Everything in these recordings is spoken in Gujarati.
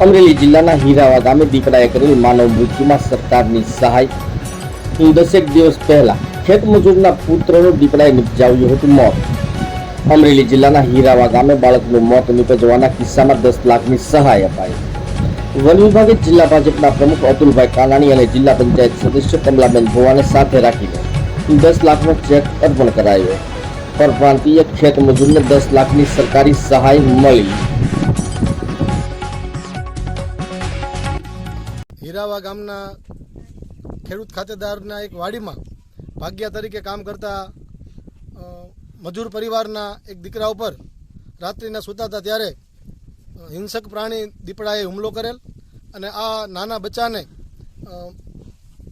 અમરેલી જિલ્લાના હીરાવા ગામે દીપડાએ કરેલ માનવ મૃત્યુમાં સરકારની સહાય. દસેક દિવસ પહેલા ખેતમજૂરના પુત્રનું દીપડાએ નિપજાવ્યું હતું મોત. અમરેલી જિલ્લાના હીરાવા ગામે બાળકનું મોત નિપજવાના કિસ્સામાં દસ લાખની સહાય અપાઈ. વન વિભાગે જિલ્લા ભાજપના પ્રમુખ અતુલભાઈ કાનાણી અને જિલ્લા પંચાયત સદસ્ય કમલાબેન ભુવાને સાથે રાખીને દસ લાખનો ચેક અર્પણ કરાયો. પરપ્રાંતીય ખેત મજૂરને દસ લાખની સરકારી સહાય મળી. હીરાવા ગામના ખેડૂત ખાતેદારના એક વાડીમાં ભાગ્યા તરીકે કામ કરતા મજૂર પરિવારના એક દીકરા ઉપર રાત્રિના સૂતા હતા ત્યારે હિંસક પ્રાણી દીપડાએ હુમલો કરેલ અને આ નાના બચ્ચાને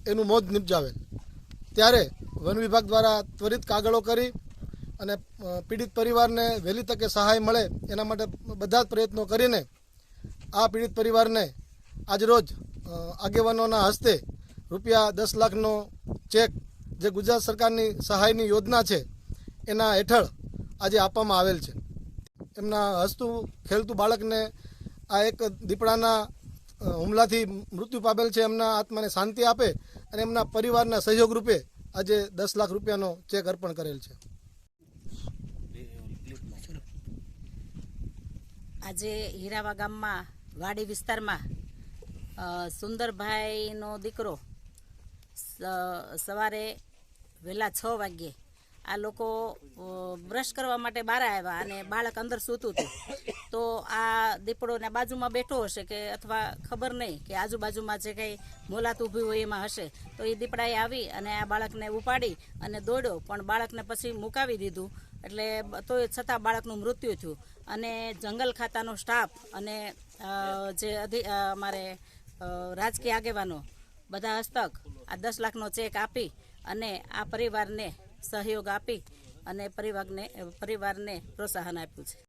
એનું મોત નિપજાવેલ. ત્યારે વન વિભાગ દ્વારા ત્વરિત કાગળો કરી અને પીડિત પરિવારને વહેલી તકે સહાય મળે એના માટે બધા જ પ્રયત્નો કરીને આ પીડિત પરિવારને આજરોજ આગેવાનોના હસ્તે રૂપિયા દસ લાખનો ચેક જે ગુજરાત સરકારની સહાયની યોજના છે, એના હેઠળ આજે આપવામાં આવેલ છે. એમના હસતું ખેલતું બાળકને આ એક દીપડાના હુમલાથી મૃત્યુ પામેલ છે, એમના આત્માને શાંતિ આપે અને એમના પરિવારના સહયોગ રૂપે આજે દસ લાખ રૂપિયાનો ચેક અર્પણ કરેલ છે. આજે હીરાવા ગામમાં વાડી વિસ્તારમાં સુંદરભાઈનો દીકરો સવારે વહેલા છ વાગ્યે આ લોકો બ્રશ કરવા માટે બહાર આવ્યા અને બાળક અંદર સૂતું હતું. તો આ દીપડોને બાજુમાં બેઠો હશે કે અથવા ખબર નહીં કે આજુબાજુમાં જે કંઈ મોલાત ઊભી હોય એમાં હશે. તો એ દીપડાએ આવી અને આ બાળકને ઉપાડી અને દોડ્યો, પણ બાળકને પછી મુકાવી દીધું. એટલે તો છતાં બાળકનું મૃત્યુ થયું. અને જંગલ ખાતાનો સ્ટાફ અને જે અધિ અમારે રાજકીય આગેવાનો બધા હસ્તક આ દસ લાખનો ચેક આપી અને આ પરિવારને સહયોગ આપી અને પરિવારને પરિવારને પ્રોત્સાહન આપ્યું છે.